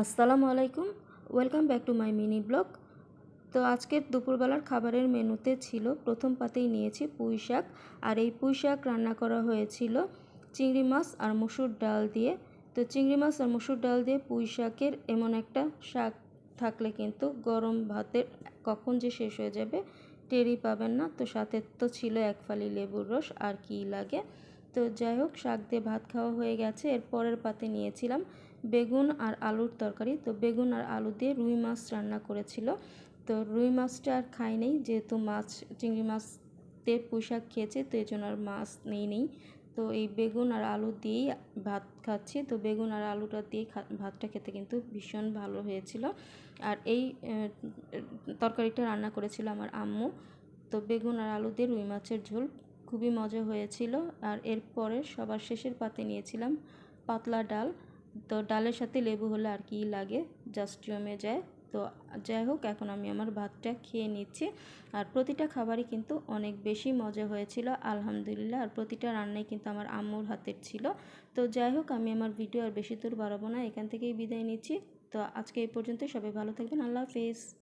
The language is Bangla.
আসসালামু আলাইকুম। Welcome back to my mini blog. তো আজকের দুপুরবেলার খাবারের মেনুতে ছিল, প্রথম পাতেই নিয়েছি পুঁই শাক। আর এই পুঁই শাক রান্না করা হয়েছিল চিংড়ি মাছ আর মুসুর ডাল দিয়ে। তো চিংড়ি মাছ আর মুসুর ডাল দিয়ে পুঁই শাকের এমন একটা শাক থাকলে কিন্তু গরম ভাতের কখন যে শেষ হয়ে যাবে টেরই পাবেন না। তো সাথে তো ছিল এক ফালি লেবুর রস, আর কি লাগে। তো যাই হোক, শাক দিয়ে ভাত খাওয়া হয়ে গেছে। এর পরের পাতে নিয়েছিলাম বেগুন আর আলুর তরকারি। তো বেগুন আর আলু দিয়ে রুই মাছ রান্না করেছিল। তো রুই মাছটা আর খাই নেই, যেহেতু মাছ, চিংড়ি মাছ দিয়ে পুঁইশাক খেয়েছে, তো এই জন্য আর মাছ নেই নেই। তো এই বেগুন আর আলু দিয়েই ভাত খাচ্ছি। তো বেগুন আর আলুটা দিয়ে ভাতটা খেতে কিন্তু ভীষণ ভালো হয়েছিল। আর এই তরকারিটা রান্না করেছিল আমার আম্মু। তো বেগুন আর আলু দিয়ে রুই মাছের ঝোল খুবই মজা হয়েছিল। আর এরপরে সবার শেষের পাতে নিয়েছিলাম পাতলা ডাল। তো ডালের সাথে লেবু হলে আর কি লাগে? জাস্ট জমে যায়। তো যাই হোক, এখন আমি আমার ভাতটা খেয়ে নিচ্ছি। আর প্রতিটা খাবারই কিন্তু অনেক বেশি মজা হয়েছিল, আলহামদুলিল্লাহ। আর প্রতিটা রান্নাই কিন্তু আমার আম্মুর হাতের ছিল। তো যাই হোক, আমি আমার ভিডিও আর বেশি দূর বাড়াবো না। এখান থেকেই বিদায় নিচ্ছি। তো আজকে এই পর্যন্ত সবাই ভালো থাকবেন। আল্লাহ হাফেজ।